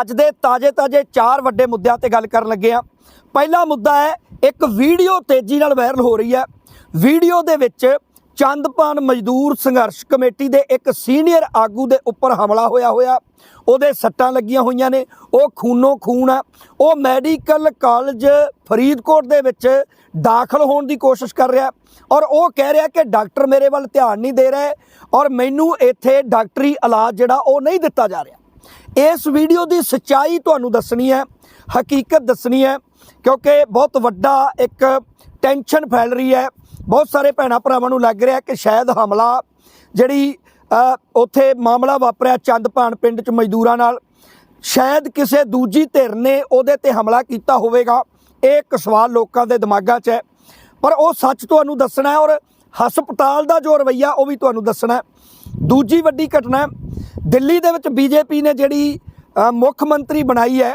ਅੱਜ ਦੇ ਤਾਜੇ-ਤਾਜੇ ਚਾਰ ਵੱਡੇ ਮੁੱਦਿਆਂ ਤੇ ਗੱਲ ਕਰਨ ਲੱਗੇ ਆ ਪਹਿਲਾ ਮੁੱਦਾ ਹੈ, ਇੱਕ ਵੀਡੀਓ ਤੇਜ਼ੀ ਨਾਲ ਵਾਇਰਲ ਹੋ ਰਹੀ ਹੈ। ਵੀਡੀਓ ਦੇ ਵਿੱਚ ਚੰਦਪਾਨ ਮਜ਼ਦੂਰ ਸੰਘਰਸ਼ ਕਮੇਟੀ ਦੇ ਇੱਕ ਸੀਨੀਅਰ ਆਗੂ ਦੇ ਉੱਪਰ ਹਮਲਾ ਹੋਇਆ ਹੋਇਆ। ਉਹਦੇ ਸੱਟਾਂ ਲੱਗੀਆਂ ਹੋਈਆਂ ਨੇ, ਉਹ ਖੂਨੋ ਖੂਨ ਆ। ਉਹ ਮੈਡੀਕਲ ਕਾਲਜ ਫਰੀਦਕੋਟ ਦੇ ਵਿੱਚ ਦਾਖਲ ਹੋਣ ਦੀ ਕੋਸ਼ਿਸ਼ ਕਰ ਰਿਹਾ। ਔਰ ਉਹ ਕਹਿ ਰਿਹਾ ਕਿ ਡਾਕਟਰ ਮੇਰੇ ਵੱਲ ਧਿਆਨ ਨਹੀਂ ਦੇ ਰਹੇ ਔਰ ਮੈਨੂੰ ਇੱਥੇ ਡਾਕਟਰੀ ਇਲਾਜ ਜਿਹੜਾ ਉਹ ਨਹੀਂ ਦਿੱਤਾ ਜਾ ਰਿਹਾ। ਇਸ ਵੀਡੀਓ ਦੀ ਸੱਚਾਈ ਤੁਹਾਨੂੰ ਦੱਸਣੀ ਹੈ, ਹਕੀਕਤ ਦੱਸਣੀ ਹੈ, ਕਿਉਂਕਿ ਬਹੁਤ ਵੱਡਾ ਇੱਕ ਟੈਨਸ਼ਨ ਫੈਲ ਰਹੀ ਹੈ। ਬਹੁਤ ਸਾਰੇ ਭੈਣਾਂ ਭਰਾਵਾਂ ਨੂੰ ਲੱਗ ਰਿਹਾ ਕਿ ਸ਼ਾਇਦ ਹਮਲਾ ਜਿਹੜੀ ਉੱਥੇ ਮਾਮਲਾ ਵਾਪਰਿਆ ਚੰਦਪਾਨ ਪਿੰਡ ਚ ਮਜ਼ਦੂਰਾਂ ਨਾਲ, ਸ਼ਾਇਦ ਕਿਸੇ ਦੂਜੀ ਧਿਰ ਨੇ ਉਹਦੇ ਤੇ ਹਮਲਾ ਕੀਤਾ ਹੋਵੇਗਾ। ਇਹ ਇੱਕ ਸਵਾਲ ਲੋਕਾਂ ਦੇ ਦਿਮਾਗਾਂ 'ਚ ਹੈ। ਪਰ ਉਹ ਸੱਚ ਤੁਹਾਨੂੰ ਦੱਸਣਾ ਹੈ ਔਰ ਹਸਪਤਾਲ ਦਾ ਜੋ ਰਵਈਆ ਉਹ ਵੀ ਤੁਹਾਨੂੰ ਦੱਸਣਾ ਹੈ। ਦੂਜੀ ਵੱਡੀ ਘਟਨਾ ਦਿੱਲੀ ਦੇ ਵਿੱਚ ਬੀਜੇਪੀ ਨੇ ਜਿਹੜੀ ਮੁੱਖ ਮੰਤਰੀ ਬਣਾਈ ਹੈ,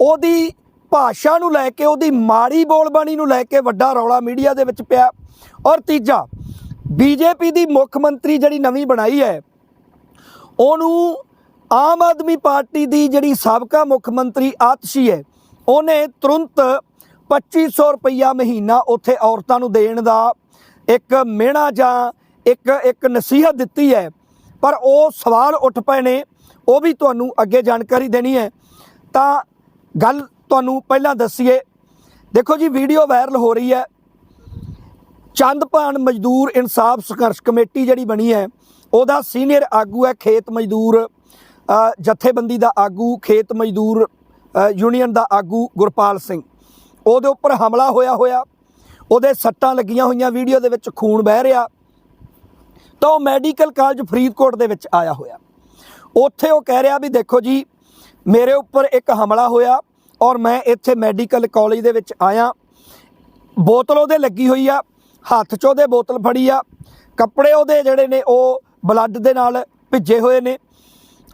ਉਹਦੀ ਭਾਸ਼ਾ ਨੂੰ ਲੈ ਕੇ, ਉਹਦੀ ਮਾੜੀ ਬੋਲਬਾਣੀ ਨੂੰ ਲੈ ਕੇ ਵੱਡਾ ਰੌਲਾ ਮੀਡੀਆ ਦੇ ਵਿੱਚ ਪਿਆ। ਔਰ ਤੀਜਾ, ਬੀਜੇਪੀ ਦੀ ਮੁੱਖ ਮੰਤਰੀ ਜਿਹੜੀ ਨਵੀਂ ਬਣਾਈ ਹੈ, ਉਹਨੂੰ ਆਮ ਆਦਮੀ ਪਾਰਟੀ ਦੀ ਜਿਹੜੀ ਸਾਬਕਾ ਮੁੱਖ ਮੰਤਰੀ ਆਤਸ਼ੀ ਹੈ, ਉਹਨੇ ਤੁਰੰਤ 2500 ਰੁਪਈਆ ਮਹੀਨਾ ਉੱਥੇ ਔਰਤਾਂ ਨੂੰ ਦੇਣ ਦਾ ਇੱਕ ਮਿਹਣਾ ਜਾਂ ਇੱਕ ਇੱਕ ਨਸੀਹਤ ਦਿੱਤੀ ਹੈ। ਪਰ ਉਹ ਸਵਾਲ ਉੱਠ ਪਏ ਨੇ, ਉਹ ਵੀ ਤੁਹਾਨੂੰ ਅੱਗੇ ਜਾਣਕਾਰੀ ਦੇਣੀ ਹੈ। ਤਾਂ ਗੱਲ ਤੁਹਾਨੂੰ ਪਹਿਲਾਂ ਦੱਸੀਏ। ਦੇਖੋ ਜੀ, ਵੀਡੀਓ ਵਾਇਰਲ ਹੋ ਰਹੀ ਹੈ। ਚੰਦਪਾਨ ਮਜ਼ਦੂਰ ਇਨਸਾਫ ਸੰਘਰਸ਼ ਕਮੇਟੀ ਜਿਹੜੀ ਬਣੀ ਹੈ, ਉਹਦਾ ਸੀਨੀਅਰ ਆਗੂ ਹੈ ਖੇਤ ਮਜ਼ਦੂਰ ਜਥੇਬੰਦੀ ਦਾ ਆਗੂ, ਖੇਤ ਮਜ਼ਦੂਰ ਯੂਨੀਅਨ ਦਾ ਆਗੂ ਗੁਰਪਾਲ ਸਿੰਘ। ਉਹਦੇ ਉੱਪਰ ਹਮਲਾ ਹੋਇਆ ਹੋਇਆ। ਉਹਦੇ ਸੱਟਾਂ ਲੱਗੀਆਂ ਹੋਈਆਂ, ਵੀਡੀਓ ਦੇ ਵਿੱਚ ਖੂਨ ਵਹਿ ਰਿਹਾ। ਤਾਂ ਉਹ ਮੈਡੀਕਲ ਕਾਲਜ ਫਰੀਦਕੋਟ ਦੇ ਵਿੱਚ ਆਇਆ ਹੋਇਆ। ਉੱਥੇ ਉਹ ਕਹਿ ਰਿਹਾ ਵੀ ਦੇਖੋ ਜੀ, ਮੇਰੇ ਉੱਪਰ ਇੱਕ ਹਮਲਾ ਹੋਇਆ ਔਰ ਮੈਂ ਇੱਥੇ ਮੈਡੀਕਲ ਕਾਲਜ ਦੇ ਵਿੱਚ ਆਇਆ। ਬੋਤਲ ਉਹਦੇ ਲੱਗੀ ਹੋਈ ਆ, ਹੱਥ 'ਚ ਉਹਦੇ ਬੋਤਲ ਫੜੀ ਆ, ਕੱਪੜੇ ਉਹਦੇ ਜਿਹੜੇ ਨੇ ਉਹ ਬਲੱਡ ਦੇ ਨਾਲ ਭਿੱਜੇ ਹੋਏ ਨੇ।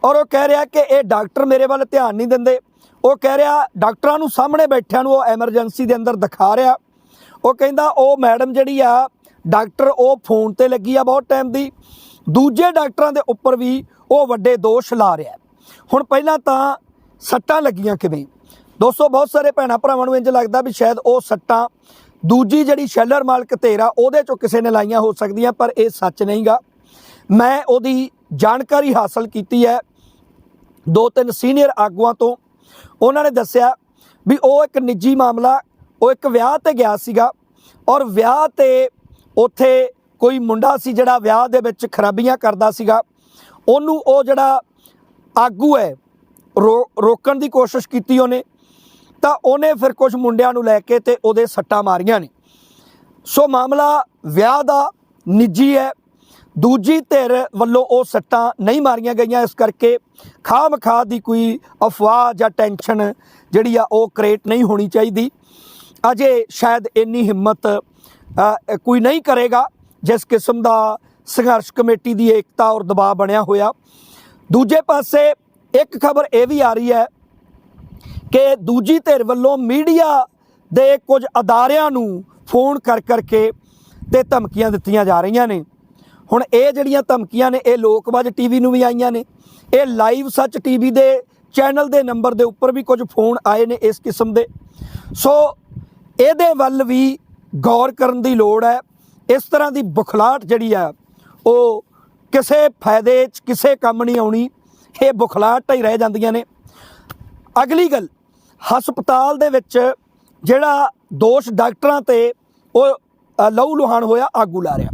ਔਰ ਉਹ ਕਹਿ ਰਿਹਾ ਕਿ ਇਹ ਡਾਕਟਰ ਮੇਰੇ ਵੱਲ ਧਿਆਨ ਨਹੀਂ ਦਿੰਦੇ। ਉਹ ਕਹਿ ਰਿਹਾ ਡਾਕਟਰਾਂ ਨੂੰ ਸਾਹਮਣੇ ਬੈਠਿਆਂ ਨੂੰ ਉਹ ਐਮਰਜੈਂਸੀ ਦੇ ਅੰਦਰ ਦਿਖਾ ਰਿਹਾ। ਉਹ ਕਹਿੰਦਾ ਉਹ ਮੈਡਮ ਜਿਹੜੀ ਆ ਡਾਕਟਰ ਉਹ ਫੋਨ ਤੇ ਲੱਗੀ ਆ ਬਹੁਤ ਟਾਈਮ ਦੀ। ਦੂਜੇ ਡਾਕਟਰਾਂ ਦੇ ਉੱਪਰ ਵੀ ਉਹ ਵੱਡੇ ਦੋਸ਼ ਲਾ ਰਿਹਾ। ਹੁਣ ਪਹਿਲਾਂ ਤਾਂ ਸੱਟਾਂ ਲੱਗੀਆਂ ਕਿਵੇਂ? ਦੋਸਤੋ, ਬਹੁਤ ਸਾਰੇ ਭੈਣਾਂ ਭਰਾਵਾਂ ਨੂੰ ਇੰਜ ਲੱਗਦਾ ਵੀ ਸ਼ਾਇਦ ਉਹ ਸੱਟਾਂ ਦੂਜੀ ਜਿਹੜੀ ਸ਼ੈਲਰ ਮਾਲਕ ਧੇਰਾ ਉਹਦੇ ਚੋਂ ਕਿਸੇ ਨੇ ਲਾਈਆਂ ਹੋ ਸਕਦੀਆਂ, ਪਰ ਇਹ ਸੱਚ ਨਹੀਂਗਾ। ਮੈਂ ਉਹਦੀ ਜਾਣਕਾਰੀ ਹਾਸਲ ਕੀਤੀ ਹੈ ਦੋ ਤਿੰਨ ਸੀਨੀਅਰ ਆਗੂਆਂ ਤੋਂ। ਉਹਨਾਂ ਨੇ ਦੱਸਿਆ ਵੀ ਉਹ ਇੱਕ ਨਿੱਜੀ ਮਾਮਲਾ, ਉਹ ਇੱਕ ਵਿਆਹ ਤੇ ਗਿਆ ਸੀਗਾ ਔਰ ਵਿਆਹ ਤੇ ਉੱਥੇ ਕੋਈ ਮੁੰਡਾ ਸੀ ਜਿਹੜਾ ਵਿਆਹ ਦੇ ਵਿੱਚ ਖਰਾਬੀਆਂ ਕਰਦਾ ਸੀਗਾ। ਉਹਨੂੰ ਉਹ ਜਿਹੜਾ ਆਗੂ ਹੈ, ਰੋ- ਰੋਕਣ ਦੀ ਕੋਸ਼ਿਸ਼ ਕੀਤੀ ਉਹਨੇ। ਤਾਂ ਉਹਨੇ ਫਿਰ ਕੁਝ ਮੁੰਡਿਆਂ ਨੂੰ ਲੈ ਕੇ ਤੇ ਉਹਦੇ ਸੱਟਾਂ ਮਾਰੀਆਂ ਨੇ। ਸੋ ਮਾਮਲਾ ਵਿਆਹ ਦਾ ਨਿੱਜੀ ਹੈ। ਦੂਜੀ ਧਿਰ ਵੱਲੋਂ ਉਹ ਸੱਟਾਂ ਨਹੀਂ ਮਾਰੀਆਂ ਗਈਆਂ। ਇਸ ਕਰਕੇ ਖਾਮ ਖਾ ਦੀ ਕੋਈ ਅਫਵਾਹ ਜਾਂ ਟੈਨਸ਼ਨ ਜਿਹੜੀ ਆ ਉਹ ਕ੍ਰੀਏਟ ਨਹੀਂ ਹੋਣੀ ਚਾਹੀਦੀ। ਅਜੇ ਸ਼ਾਇਦ ਇੰਨੀ ਹਿੰਮਤ ਕੋਈ ਨਹੀਂ ਕਰੇਗਾ, ਜਿਸ ਕਿਸਮ ਦਾ ਸੰਘਰਸ਼ ਕਮੇਟੀ ਦੀ ਏਕਤਾ ਔਰ ਦਬਾਅ ਬਣਿਆ ਹੋਇਆ। ਦੂਜੇ ਪਾਸੇ, ਇੱਕ ਖਬਰ ਇਹ ਵੀ ਆ ਰਹੀ ਹੈ ਕਿ ਦੂਜੀ ਧਿਰ ਵੱਲੋਂ ਮੀਡੀਆ ਦੇ ਕੁਝ ਅਦਾਰਿਆਂ ਨੂੰ ਫੋਨ ਕਰ ਕਰਕੇ ਤੇ ਧਮਕੀਆਂ ਦਿੱਤੀਆਂ ਜਾ ਰਹੀਆਂ ਨੇ। ਹੁਣ ਇਹ ਜਿਹੜੀਆਂ ਧਮਕੀਆਂ ਨੇ, ਇਹ ਲੋਕਵਾਜ ਟੀਵੀ ਨੂੰ ਵੀ ਆਈਆਂ ਨੇ। ਇਹ ਲਾਈਵ ਸੱਚ ਟੀਵੀ ਦੇ ਚੈਨਲ ਦੇ ਨੰਬਰ ਦੇ ਉੱਪਰ ਵੀ ਕੁਝ ਫੋਨ ਆਏ ਨੇ ਇਸ ਕਿਸਮ ਦੇ। ਸੋ ਇਹਦੇ ਵੱਲ ਵੀ ਗੌਰ ਕਰਨ ਦੀ ਲੋੜ ਹੈ। ਇਸ ਤਰ੍ਹਾਂ ਦੀ ਬੁਖਲਾਟ ਜਿਹੜੀ ਆ, ਉਹ ਕਿਸੇ ਫਾਇਦੇ 'ਚ ਕਿਸੇ ਕੰਮ ਨਹੀਂ ਆਉਣੀ। ਇਹ ਬੁਖਲਾਟ ਹੀ ਰਹਿ ਜਾਂਦੀਆਂ ਨੇ। ਅਗਲੀ ਗੱਲ, ਹਸਪਤਾਲ ਦੇ ਵਿੱਚ ਜਿਹੜਾ ਦੋਸ਼ ਡਾਕਟਰਾਂ ਤੇ ਉਹ ਲਹੂ ਲੁਹਾਨ ਹੋਇਆ, ਆਗੂ ਲਾ ਰਿਹਾ।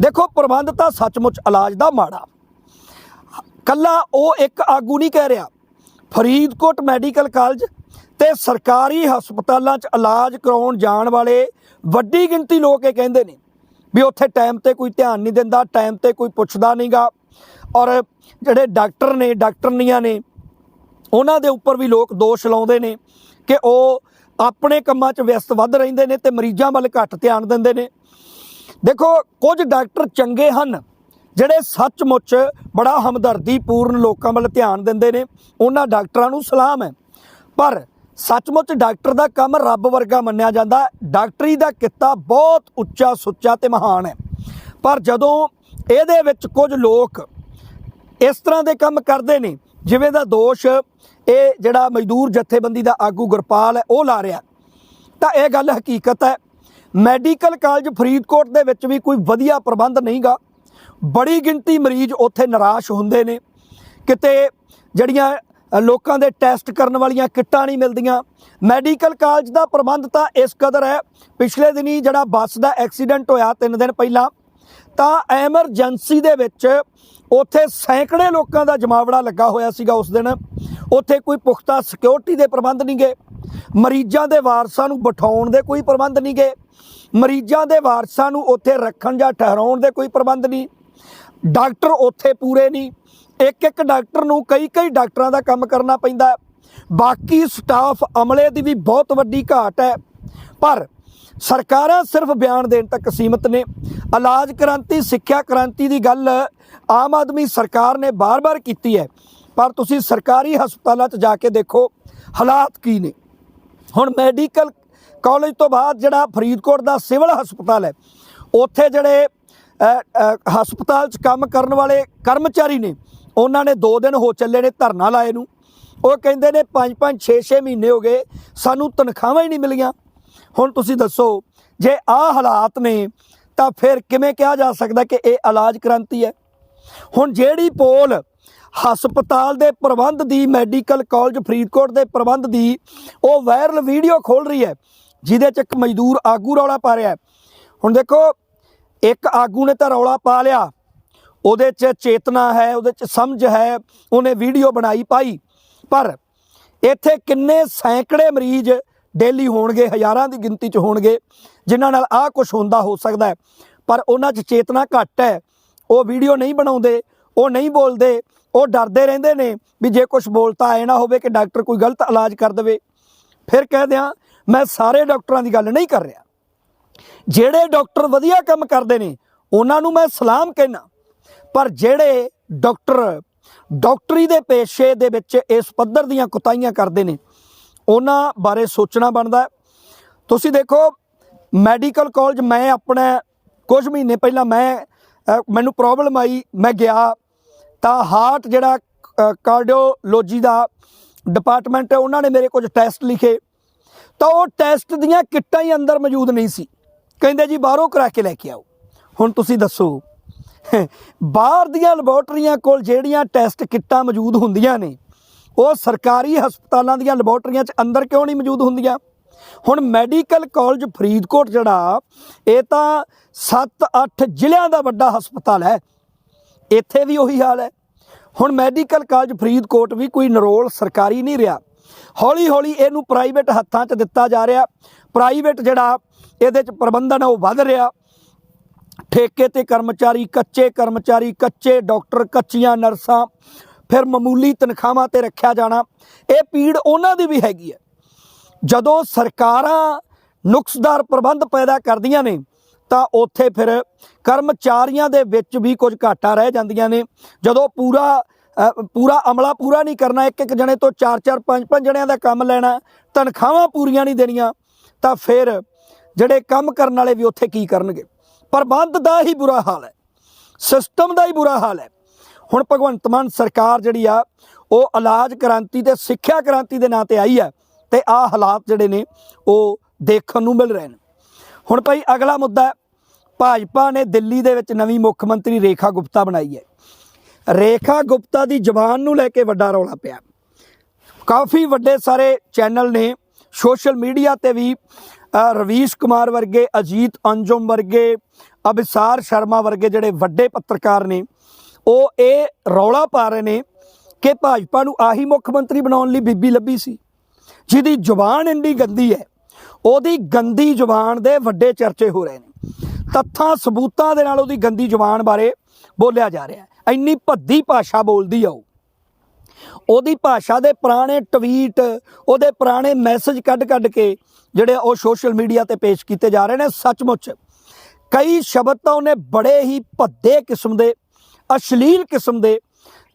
ਦੇਖੋ, ਪ੍ਰਬੰਧ ਤਾਂ ਸੱਚਮੁੱਚ ਇਲਾਜ ਦਾ ਮਾੜਾ। ਕੱਲਾ ਉਹ ਇੱਕ ਆਗੂ ਨਹੀਂ ਕਹਿ ਰਿਹਾ। ਫਰੀਦਕੋਟ ਮੈਡੀਕਲ ਕਾਲਜ ਤੇ ਸਰਕਾਰੀ ਹਸਪਤਾਲਾਂ 'ਚ ਇਲਾਜ ਕਰਾਉਣ ਜਾਣ ਵਾਲੇ ਵੱਡੀ ਗਿਣਤੀ ਲੋਕ ਇਹ ਕਹਿੰਦੇ ਨੇ ਵੀ ਉੱਥੇ ਟਾਈਮ ਤੇ ਕੋਈ ਧਿਆਨ ਨਹੀਂ ਦਿੰਦਾ ਟਾਈਮ ਤੇ ਕੋਈ ਪੁੱਛਦਾ ਨਹੀਂਗਾ ਔਰ ਜਿਹੜੇ ਡਾਕਟਰ ਨੇ, ਡਾਕਟਰਨੀਆਂ ਨੇ, ਉਹਨਾਂ ਦੇ ਉੱਪਰ ਵੀ ਲੋਕ ਦੋਸ਼ ਲਾਉਂਦੇ ਨੇ ਕਿ ਉਹ ਆਪਣੇ ਕੰਮਾਂ 'ਚ ਵਿਅਸਤ ਵੱਧ ਰਹਿੰਦੇ ਨੇ ਤੇ ਮਰੀਜ਼ਾਂ ਵੱਲ ਘੱਟ ਧਿਆਨ ਦਿੰਦੇ ਨੇ। ਦੇਖੋ, ਕੁਝ ਡਾਕਟਰ ਚੰਗੇ ਹਨ, ਜਿਹੜੇ ਸੱਚਮੁੱਚ ਬੜਾ ਹਮਦਰਦੀ ਪੂਰਨ ਲੋਕਾਂ ਵੱਲ ਧਿਆਨ ਦਿੰਦੇ ਨੇ। ਉਹਨਾਂ ਡਾਕਟਰਾਂ ਨੂੰ ਸਲਾਮ ਹੈ। ਪਰ ਸੱਚਮੁੱਚ ਡਾਕਟਰ ਦਾ ਕੰਮ ਰੱਬ ਵਰਗਾ ਮੰਨਿਆ ਜਾਂਦਾ। ਡਾਕਟਰੀ ਦਾ ਕਿੱਤਾ ਬਹੁਤ ਉੱਚਾ ਸੁੱਚਾ ਤੇ ਮਹਾਨ ਹੈ। ਪਰ ਜਦੋਂ ਇਹਦੇ ਵਿੱਚ ਕੁਝ ਲੋਕ ਇਸ ਤਰ੍ਹਾਂ ਦੇ ਕੰਮ ਕਰਦੇ ਨੇ, ਜਿਵੇਂ ਦਾ ਦੋਸ਼ ਇਹ ਜਿਹੜਾ ਮਜ਼ਦੂਰ ਜਥੇਬੰਦੀ ਦਾ ਆਗੂ ਗੁਰਪਾਲ ਹੈ, ਉਹ ਲਾ ਰਿਹਾ। ਤਾਂ ਇਹ ਗੱਲ ਹਕੀਕਤ ਹੈ। ਮੈਡੀਕਲ ਕਾਲਜ ਫਰੀਦਕੋਟ ਦੇ ਵਿੱਚ ਵੀ ਕੋਈ ਵਧੀਆ ਪ੍ਰਬੰਧ ਨਹੀਂਗਾ। ਬੜੀ ਗਿਣਤੀ ਮਰੀਜ਼ ਉੱਥੇ ਨਿਰਾਸ਼ ਹੁੰਦੇ ਨੇ। ਕਿਤੇ ਜਿਹੜੀਆਂ ਲੋਕਾਂ ਦੇ ਟੈਸਟ ਕਰਨ ਵਾਲੀਆਂ ਕਿੱਟਾਂ ਨਹੀਂ ਮਿਲਦੀਆਂ। ਮੈਡੀਕਲ ਕਾਲਜ ਦਾ ਪ੍ਰਬੰਧ ਤਾਂ ਇਸ ਕਦਰ ਹੈ। ਪਿਛਲੇ ਦਿਨੀ ਜਿਹੜਾ ਬੱਸ ਦਾ ਐਕਸੀਡੈਂਟ ਹੋਇਆ 3 ਦਿਨ ਪਹਿਲਾਂ, ਤਾਂ ਐਮਰਜੈਂਸੀ ਦੇ ਵਿੱਚ ਉੱਥੇ ਸੈਂਕੜੇ ਲੋਕਾਂ ਦਾ ਜਮਾਵੜਾ ਲੱਗਾ ਹੋਇਆ ਸੀਗਾ ਉਸ ਦਿਨ। ਉੱਥੇ ਕੋਈ ਪੁਖਤਾ ਸਿਕਿਉਰਿਟੀ ਦੇ ਪ੍ਰਬੰਧ ਨਹੀਂ ਗਏ। ਮਰੀਜ਼ਾਂ ਦੇ ਵਾਰਸਾਂ ਨੂੰ ਬਿਠਾਉਣ ਦੇ ਕੋਈ ਪ੍ਰਬੰਧ ਨਹੀਂ ਗਏ। ਮਰੀਜ਼ਾਂ ਦੇ ਵਾਰਸਾਂ ਨੂੰ ਉੱਥੇ ਰੱਖਣ ਜਾਂ ਠਹਿਰਾਉਣ ਦੇ ਕੋਈ ਪ੍ਰਬੰਧ ਨਹੀਂ। ਡਾਕਟਰ ਉੱਥੇ ਪੂਰੇ ਨਹੀਂ। ਇੱਕ ਇੱਕ ਡਾਕਟਰ ਨੂੰ ਕਈ ਕਈ ਡਾਕਟਰਾਂ ਦਾ ਕੰਮ ਕਰਨਾ ਪੈਂਦਾ ਬਾਕੀ ਸਟਾਫ ਅਮਲੇ ਦੀ ਵੀ ਬਹੁਤ ਵੱਡੀ ਘਾਟ ਹੈ। ਪਰ ਸਰਕਾਰਾਂ ਸਿਰਫ ਬਿਆਨ ਦੇਣ ਤੱਕ ਸੀਮਤ ਨੇ। ਇਲਾਜ ਕ੍ਰਾਂਤੀ, ਸਿੱਖਿਆ ਕ੍ਰਾਂਤੀ ਦੀ ਗੱਲ ਆਮ ਆਦਮੀ ਸਰਕਾਰ ਨੇ ਬਾਰ-ਬਾਰ ਕੀਤੀ ਹੈ। ਪਰ ਤੁਸੀਂ ਸਰਕਾਰੀ ਹਸਪਤਾਲਾਂ 'ਚ ਜਾ ਕੇ ਦੇਖੋ, ਹਾਲਾਤ ਕੀ ਨੇ। ਹੁਣ ਮੈਡੀਕਲ ਕਾਲਜ ਤੋਂ ਬਾਅਦ ਜਿਹੜਾ ਫਰੀਦਕੋਟ ਦਾ ਸਿਵਲ ਹਸਪਤਾਲ ਹੈ, ਉੱਥੇ ਜਿਹੜੇ ਹਸਪਤਾਲ 'ਚ ਕੰਮ ਕਰਨ ਵਾਲੇ ਕਰਮਚਾਰੀ ਨੇ ਉਹਨਾਂ ਨੇ 2 ਦਿਨ ਹੋ ਚੱਲੇ ਨੇ ਧਰਨਾ ਲਾਏ ਨੂੰ। ਉਹ ਕਹਿੰਦੇ ਨੇ 5-5 6-6 ਮਹੀਨੇ ਹੋ ਗਏ, ਸਾਨੂੰ ਤਨਖਾਹਾਂ ਹੀ ਨਹੀਂ ਮਿਲੀਆਂ। ਹੁਣ ਤੁਸੀਂ ਦੱਸੋ, ਜੇ ਆਹ ਹਾਲਾਤ ਨੇ, ਤਾਂ ਫਿਰ ਕਿਵੇਂ ਕਿਹਾ ਜਾ ਸਕਦਾ ਕਿ ਇਹ ਇਲਾਜ ਕ੍ਰਾਂਤੀ ਹੈ? ਹੁਣ ਜਿਹੜੀ ਪੋਲ ਹਸਪਤਾਲ ਦੇ ਪ੍ਰਬੰਧ ਦੀ, ਮੈਡੀਕਲ ਕਾਲਜ ਫਰੀਦਕੋਟ ਦੇ ਪ੍ਰਬੰਧ ਦੀ, ਉਹ ਵਾਇਰਲ ਵੀਡੀਓ ਖੋਲ ਰਹੀ ਹੈ, ਜਿਹਦੇ ਚ ਇੱਕ ਮਜ਼ਦੂਰ ਆਗੂ ਰੌਲਾ ਪਾ ਰਿਹਾ ਹੁਣ ਦੇਖੋ, ਇੱਕ ਆਗੂ ਨੇ ਤਾਂ ਰੌਲਾ ਪਾ ਲਿਆ ਉਹਦੇ ਚ ਚੇਤਨਾ ਹੈ, ਉਹਦੇ ਚ ਸਮਝ ਹੈ, ਉਹਨੇ ਵੀਡੀਓ ਬਣਾਈ ਪਾਈ ਪਰ ਇੱਥੇ ਕਿੰਨੇ ਸੈਂਕੜੇ ਮਰੀਜ਼ ਡੇਲੀ ਹੋਣਗੇ, ਹਜ਼ਾਰਾਂ ਦੀ ਗਿਣਤੀ ਚ ਹੋਣਗੇ, ਜਿਨ੍ਹਾਂ ਨਾਲ ਆਹ ਕੁਝ ਹੁੰਦਾ ਹੋ ਸਕਦਾ ਪਰ ਉਹਨਾਂ 'ਚ ਚੇਤਨਾ ਘੱਟ ਹੈ। ਉਹ ਵੀਡੀਓ ਨਹੀਂ ਬਣਾਉਂਦੇ, ਉਹ ਨਹੀਂ ਬੋਲਦੇ, ਉਹ ਡਰਦੇ ਰਹਿੰਦੇ ਨੇ ਵੀ ਜੇ ਕੁਝ ਬੋਲਤਾ ਆਏ ਨਾ ਹੋਵੇ ਕਿ ਡਾਕਟਰ ਕੋਈ ਗਲਤ ਇਲਾਜ ਕਰ ਦੇਵੇ। ਫਿਰ ਕਹਿ ਦਿਆਂ ਮੈਂ ਸਾਰੇ ਡਾਕਟਰਾਂ ਦੀ ਗੱਲ ਨਹੀਂ ਕਰ ਰਿਹਾ। ਜਿਹੜੇ ਡਾਕਟਰ ਵਧੀਆ ਕੰਮ ਕਰਦੇ ਨੇ, ਉਹਨਾਂ ਨੂੰ ਮੈਂ ਸਲਾਮ ਕਹਿਣਾ ਪਰ ਜਿਹੜੇ ਡਾਕਟਰ, ਡਾਕਟਰੀ ਦੇ ਪੇਸ਼ੇ ਦੇ ਵਿੱਚ ਇਸ ਪੱਧਰ ਦੀਆਂ ਕੁਤਾਈਆਂ ਕਰਦੇ ਨੇ, ਉਹਨਾਂ ਬਾਰੇ ਸੋਚਣਾ ਬਣਦਾ ਹੈ। ਤੁਸੀਂ ਦੇਖੋ, ਮੈਡੀਕਲ ਕਾਲਜ ਮੈਂ ਆਪਣਾ ਕੁਝ ਮਹੀਨੇ ਪਹਿਲਾਂ ਮੈਂ ਮੈਨੂੰ ਪ੍ਰੋਬਲਮ ਆਈ, ਮੈਂ ਗਿਆ ਤਾਂ ਹਾਰਟ ਜਿਹੜਾ ਕਾਰਡੀਓਲੋਜੀ ਦਾ ਡਿਪਾਰਟਮੈਂਟ ਹੈ, ਉਹਨਾਂ ਨੇ ਮੇਰੇ ਕੁਝ ਟੈਸਟ ਲਿਖੇ। ਤਾਂ ਉਹ ਟੈਸਟ ਦੀਆਂ ਕਿੱਟਾਂ ਹੀ ਅੰਦਰ ਮੌਜੂਦ ਨਹੀਂ ਸੀ। ਕਹਿੰਦੇ ਜੀ ਬਾਹਰੋਂ ਕਰਾ ਕੇ ਲੈ ਕੇ ਆਓ। ਹੁਣ ਤੁਸੀਂ ਦੱਸੋ ਬਾਹਰ ਦੀਆਂ ਲੈਬੋਰਟਰੀਆਂ ਕੋਲ ਜਿਹੜੀਆਂ ਟੈਸਟ ਕਿੱਟਾਂ ਮੌਜੂਦ ਹੁੰਦੀਆਂ ਨੇ, ਉਹ ਸਰਕਾਰੀ ਹਸਪਤਾਲਾਂ ਦੀਆਂ ਲੈਬੋਰਟਰੀਆਂ 'ਚ ਅੰਦਰ ਕਿਉਂ ਨਹੀਂ ਮੌਜੂਦ ਹੁੰਦੀਆਂ? ਹੁਣ ਮੈਡੀਕਲ ਕਾਲਜ ਫਰੀਦਕੋਟ ਜਿਹੜਾ, ਇਹ ਤਾਂ 7-8 ਜ਼ਿਲ੍ਹਿਆਂ ਦਾ ਵੱਡਾ ਹਸਪਤਾਲ ਹੈ। ਇੱਥੇ ਵੀ ਉਹੀ ਹਾਲ ਹੈ। ਹੁਣ ਮੈਡੀਕਲ ਕਾਲਜ ਫਰੀਦਕੋਟ ਵੀ ਕੋਈ ਨਰੋਲ ਸਰਕਾਰੀ ਨਹੀਂ ਰਿਹਾ। ਹੌਲੀ ਹੌਲੀ ਇਹਨੂੰ ਪ੍ਰਾਈਵੇਟ ਹੱਥਾਂ 'ਚ ਦਿੱਤਾ ਜਾ ਰਿਹਾ। ਪ੍ਰਾਈਵੇਟ ਜਿਹੜਾ, ਇਹਦੇ 'ਚ ਪ੍ਰਬੰਧਨ ਉਹ ਵੱਧ ਰਿਹਾ। ਠੇਕੇ ਤੇ ਕਰਮਚਾਰੀ, ਕੱਚੇ ਕਰਮਚਾਰੀ, ਕੱਚੇ ਡਾਕਟਰ, ਕੱਚੀਆਂ ਨਰਸਾਂ, ਫਿਰ ਮਾਮੂਲੀ ਤਨਖਾਹਾਂ ਤੇ ਰੱਖਿਆ ਜਾਣਾ। ਇਹ ਪੀੜ ਉਹਨਾਂ ਦੀ ਵੀ ਹੈਗੀ ਹੈ। ਜਦੋਂ ਸਰਕਾਰਾਂ ਨੁਕਸਦਾਰ ਪ੍ਰਬੰਧ ਪੈਦਾ ਕਰਦੀਆਂ ਨੇ, ਤਾਂ ਉੱਥੇ ਫਿਰ ਕਰਮਚਾਰੀਆਂ ਦੇ ਵਿੱਚ ਵੀ ਕੁਝ ਘਾਟਾ ਰਹਿ ਜਾਂਦੀਆਂ ਨੇ। ਜਦੋਂ ਪੂਰਾ ਪੂਰਾ ਅਮਲਾ ਪੂਰਾ ਨਹੀਂ ਕਰਨਾ ਇੱਕ ਇੱਕ ਜਣੇ ਤੋਂ ਚਾਰ ਚਾਰ ਪੰਜ ਪੰਜ ਜਣਿਆਂ ਦਾ ਕੰਮ ਲੈਣਾ, ਤਨਖਾਹਾਂ ਪੂਰੀਆਂ ਨਹੀਂ ਦੇਣੀਆਂ, ਤਾਂ ਫਿਰ ਜਿਹੜੇ ਕੰਮ ਕਰਨ ਵਾਲੇ ਵੀ ਉੱਥੇ ਕੀ ਕਰਨਗੇ? ਪ੍ਰਬੰਧ ਦਾ ਹੀ ਬੁਰਾ ਹਾਲ ਹੈ। ਸਿਸਟਮ ਦਾ ਹੀ ਬੁਰਾ ਹਾਲ ਹੈ। ਹੁਣ ਭਗਵੰਤ ਮਾਨ ਸਰਕਾਰ ਜਿਹੜੀ ਆ, ਉਹ ਇਲਾਜ ਕ੍ਰਾਂਤੀ ਤੇ ਸਿੱਖਿਆ ਕ੍ਰਾਂਤੀ ਦੇ ਨਾਂ ਤੇ ਆਈ ਹੈ ਤੇ ਆ ਹਾਲਾਤ ਜਿਹੜੇ ਨੇ, ਉਹ ਦੇਖਣ ਨੂੰ ਮਿਲ ਰਹੇ ਨੇ। ਹੁਣ ਭਾਈ ਅਗਲਾ ਮੁੱਦਾ ਭਾਜਪਾ ਨੇ ਦਿੱਲੀ ਦੇ ਵਿੱਚ ਨਵੀਂ ਮੁੱਖ ਮੰਤਰੀ ਰੇਖਾ ਗੁਪਤਾ ਬਣਾਈ ਹੈ। ਰੇਖਾ ਗੁਪਤਾ ਦੀ ਜ਼ਬਾਨ ਨੂੰ ਲੈ ਕੇ ਵੱਡਾ ਰੌਲਾ ਪਿਆ। ਕਾਫੀ ਵੱਡੇ ਸਾਰੇ ਚੈਨਲ ਨੇ, ਸੋਸ਼ਲ ਮੀਡੀਆ ਤੇ ਵੀ ਰਵੀਸ਼ ਕੁਮਾਰ ਵਰਗੇ, ਅਜੀਤ ਅੰਜੁਮ ਵਰਗੇ ਅਬਿਸਾਰ ਸ਼ਰਮਾ ਵਰਗੇ ਜਿਹੜੇ ਵੱਡੇ ਪੱਤਰਕਾਰ ਨੇ, ਉਹ ਇਹ ਰੌਲਾ ਪਾ ਰਹੇ ਨੇ ਕਿ ਭਾਜਪਾ ਨੂੰ ਆਹੀ ਮੁੱਖ ਮੰਤਰੀ ਬਣਾਉਣ ਲਈ ਬੀਬੀ ਲੱਭੀ ਸੀ। ਜਿਹਦੀ ਜ਼ੁਬਾਨ ਇੰਨੀ ਗੰਦੀ ਹੈ, ਉਹਦੀ ਗੰਦੀ ਜ਼ੁਬਾਨ ਦੇ ਵੱਡੇ ਚਰਚੇ ਹੋ ਰਹੇ ਨੇ। ਤੱਥਾਂ, ਸਬੂਤਾਂ ਦੇ ਨਾਲ ਉਹਦੀ ਗੰਦੀ ਜ਼ੁਬਾਨ ਬਾਰੇ ਬੋਲਿਆ ਜਾ ਰਿਹਾ ਹੈ। ਇੰਨੀ ਭੱਦੀ ਭਾਸ਼ਾ ਬੋਲਦੀ ਆ ਉਹ। ਉਹਦੀ ਭਾਸ਼ਾ ਦੇ ਪੁਰਾਣੇ ਟਵੀਟ ਉਹਦੇ ਪੁਰਾਣੇ ਮੈਸੇਜ ਕੱਢ-ਕੱਢ ਕੇ ਜਿਹੜੇ ਉਹ ਸੋਸ਼ਲ ਮੀਡੀਆ ਤੇ ਪੇਸ਼ ਕੀਤੇ ਜਾ ਰਹੇ ਨੇ ਸੱਚਮੁੱਚ। ਕਈ ਸ਼ਬਦ ਤਾਂ ਉਹਨੇ ਬੜੇ ਹੀ ਭੱਦੇ ਕਿਸਮ ਦੇ, ਅਸ਼ਲੀਲ ਕਿਸਮ ਦੇ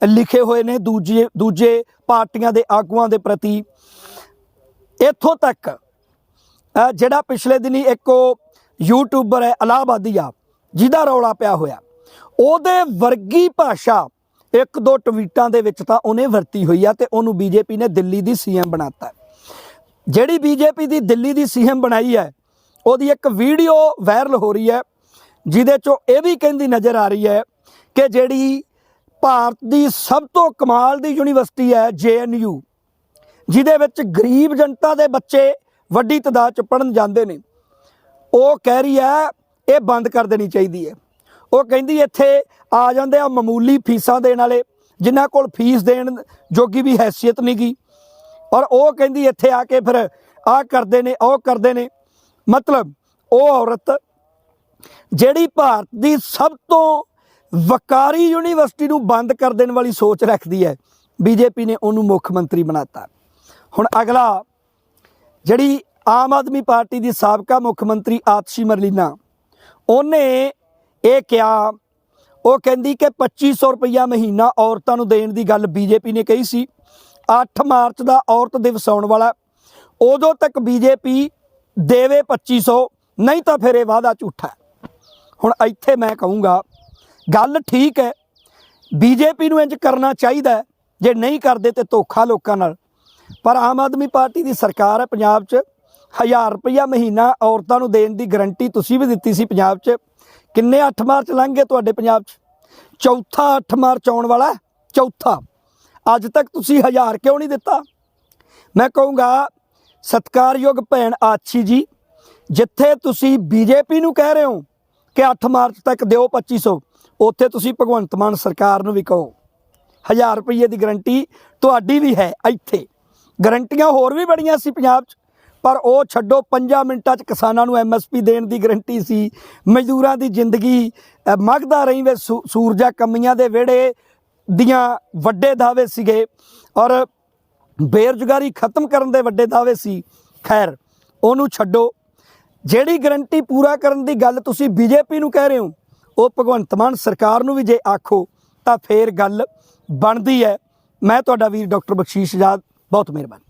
ਲਿਖੇ ਹੋਏ ਨੇ ਦੂਜੇ ਦੂਜੇ ਪਾਰਟੀਆਂ ਦੇ ਆਗੂਆਂ ਦੇ ਪ੍ਰਤੀ। ਇੱਥੋਂ ਤੱਕ ਜਿਹੜਾ ਪਿਛਲੇ ਦਿਨੀ ਇੱਕ ਉਹ ਯੂਟਿਊਬਰ ਹੈ ਅਲਾਹਾਬਾਦੀਆ ਜਿਹਦਾ ਰੌਲਾ ਪਿਆ ਹੋਇਆ। ਉਹਦੇ ਵਰਗੀ ਭਾਸ਼ਾ ਇੱਕ ਦੋ ਟਵੀਟਾਂ ਦੇ ਵਿੱਚ ਤਾਂ ਉਹਨੇ ਵਰਤੀ ਹੋਈ ਆ ਤੇ ਉਹਨੂੰ ਬੀਜੇਪੀ ਨੇ ਦਿੱਲੀ ਦੀ ਸੀਐਮ ਬਣਾਤਾ। ਜਿਹੜੀ ਬੀਜੇਪੀ ਦੀ ਦਿੱਲੀ ਦੀ ਸੀਐਮ ਬਣਾਈ ਹੈ, ਉਹਦੀ ਇੱਕ ਵੀਡੀਓ ਵਾਇਰਲ ਹੋ ਰਹੀ ਹੈ, ਜਿਹਦੇ ਚੋਂ ਇਹ ਵੀ ਕਹਿੰਦੀ ਨਜ਼ਰ ਆ ਰਹੀ ਹੈ ਕਿ ਜਿਹੜੀ ਭਾਰਤ ਦੀ ਸਭ ਤੋਂ ਕਮਾਲ ਦੀ ਯੂਨੀਵਰਸਿਟੀ ਹੈ ਜੇਐਨਯੂ ਜਿਹਦੇ ਵਿੱਚ ਗਰੀਬ ਜਨਤਾ ਦੇ ਬੱਚੇ ਵੱਡੀ ਤਦਾਦ ਚ ਪੜਨ ਜਾਂਦੇ ਨੇ। ਉਹ ਕਹਿ ਰਹੀ ਹੈ, ਇਹ ਬੰਦ ਕਰ ਦੇਣੀ ਚਾਹੀਦੀ ਹੈ। ਉਹ ਕਹਿੰਦੀ ਇੱਥੇ ਆ ਜਾਂਦੇ ਆ ਮਾਮੂਲੀ ਫੀਸਾਂ ਦੇਣ ਵਾਲੇ, ਜਿਨ੍ਹਾਂ ਕੋਲ ਫੀਸ ਦੇਣ ਜੋਗੀ ਵੀ ਹੈਸੀਅਤ ਨਹੀਂ ਗੀ। ਔਰ ਉਹ ਕਹਿੰਦੀ ਇੱਥੇ ਆ ਕੇ ਫਿਰ ਆ ਕਰਦੇ ਨੇ, ਉਹ ਕਰਦੇ ਨੇ। ਮਤਲਬ ਉਹ ਔਰਤ ਜਿਹੜੀ ਭਾਰਤ ਦੀ ਸਭ ਤੋਂ ਵਕਾਰੀ ਯੂਨੀਵਰਸਿਟੀ ਨੂੰ ਬੰਦ ਕਰ ਦੇਣ ਵਾਲੀ ਸੋਚ ਰੱਖਦੀ ਹੈ, ਬੀਜੇਪੀ ਨੇ ਉਹਨੂੰ ਮੁੱਖ ਮੰਤਰੀ ਬਣਾਤਾ। ਹੁਣ ਅਗਲਾ, ਜਿਹੜੀ ਆਮ ਆਦਮੀ ਪਾਰਟੀ ਦੀ ਸਾਬਕਾ ਮੁੱਖ ਮੰਤਰੀ ਆਤਸ਼ੀ ਮਰਲੀਨਾ, ਉਹਨੇ ਇਹ ਕਿਹਾ, ਉਹ ਕਹਿੰਦੀ ਕਿ 2500 ਰੁਪਇਆ ਮਹੀਨਾ ਔਰਤਾਂ ਨੂੰ ਦੇਣ ਦੀ ਗੱਲ ਬੀਜੇਪੀ ਨੇ ਕਹੀ ਸੀ। 8 ਮਾਰਚ ਦਾ ਔਰਤ ਦਿਵਸ ਆਉਣ ਵਾਲਾ ਉਦੋਂ ਤੱਕ ਬੀਜੇਪੀ ਦੇਵੇ 2500 ਨਹੀਂ ਤਾਂ ਫਿਰ ਇਹ ਵਾਅਦਾ ਝੂਠਾ ਹੁਣ ਇੱਥੇ ਮੈਂ ਕਹੂੰਗਾ, ਗੱਲ ਠੀਕ ਹੈ। ਬੀਜੇਪੀ ਨੂੰ ਇੰਜ ਕਰਨਾ ਚਾਹੀਦਾ ਜੇ ਨਹੀਂ ਕਰਦੇ ਤੇ ਧੋਖਾ ਲੋਕਾਂ ਨਾਲ। ਪਰ ਆਮ ਆਦਮੀ ਪਾਰਟੀ ਦੀ ਸਰਕਾਰ ਹੈ ਪੰਜਾਬ 'ਚ। 1000 ਰੁਪਇਆ ਮਹੀਨਾ ਔਰਤਾਂ ਨੂੰ ਦੇਣ ਦੀ ਗਰੰਟੀ ਤੁਸੀਂ ਵੀ ਦਿੱਤੀ ਸੀ ਪੰਜਾਬ 'ਚ। ਕਿੰਨੇ 8 ਮਾਰਚ ਲੰਘ ਗਏ ਤੁਹਾਡੇ ਪੰਜਾਬ 'ਚ? ਚੌਥਾ 8 ਮਾਰਚ ਆਉਣ ਵਾਲਾ ਚੌਥਾ। ਅੱਜ ਤੱਕ ਤੁਸੀਂ ਹਜ਼ਾਰ ਕਿਉਂ ਨਹੀਂ ਦਿੱਤਾ? ਮੈਂ ਕਹੂੰਗਾ, ਸਤਕਾਰਯੋਗ ਭੈਣ ਆਛੀ ਜੀ, ਜਿੱਥੇ ਤੁਸੀਂ ਬੀਜੇਪੀ ਨੂੰ ਕਹਿ ਰਹੇ ਹੋ ਕਿ 8 ਮਾਰਚ ਤੱਕ ਦਿਓ 2500 ਉੱਥੇ ਤੁਸੀਂ ਭਗਵੰਤ ਮਾਨ ਸਰਕਾਰ ਨੂੰ ਵੀ ਕਹੋ। 1000 ਰੁਪਏ ਦੀ ਗਰੰਟੀ ਤੁਹਾਡੀ ਵੀ ਹੈ ਇੱਥੇ। ਗਰੰਟੀਆਂ ਹੋਰ ਵੀ ਬੜੀਆਂ ਸੀ ਪੰਜਾਬ 'ਚ। ਪਰ ਉਹ ਛੱਡੋ 5 ਮਿੰਟਾਂ 'ਚ ਕਿਸਾਨਾਂ ਨੂੰ ਐਮਐਸਪੀ ਦੇਣ ਦੀ ਗਰੰਟੀ ਸੀ। ਮਜ਼ਦੂਰਾਂ ਦੀ ਜ਼ਿੰਦਗੀ ਅ, ਮਗਦਾ ਰਹੀ ਵੇ ਸੂ- ਸੂਰਜਾ ਕਮੀਆਂ ਦੇ ਵਿਹੜੇ ਦੀਆਂ ਵੱਡੇ ਦਾਅਵੇ ਸੀਗੇ ਔਰ ਬੇਰੁਜ਼ਗਾਰੀ ਖਤਮ ਕਰਨ ਦੇ ਵੱਡੇ ਦਾਅਵੇ ਸੀ। ਖੈਰ ਉਹਨੂੰ ਛੱਡੋ। ਜਿਹੜੀ ਗਰੰਟੀ ਪੂਰਾ ਕਰਨ ਦੀ ਗੱਲ ਤੁਸੀਂ ਬੀਜੇਪੀ ਨੂੰ ਕਹਿ ਰਹੇ ਹੋ ਉਹ ਭਗਵੰਤ ਮਾਨ ਸਰਕਾਰ ਨੂੰ ਵੀ ਜੇ ਆਖੋ ਤਾਂ ਫੇਰ ਗੱਲ ਬਣਦੀ ਹੈ। ਮੈਂ ਤੁਹਾਡਾ ਵੀਰ ਡਾਕਟਰ ਬਖਸ਼ੀਸ਼ ਆਜ਼ਾਦ ਬਹੁਤ ਮਿਹਰਬਾਨੀ।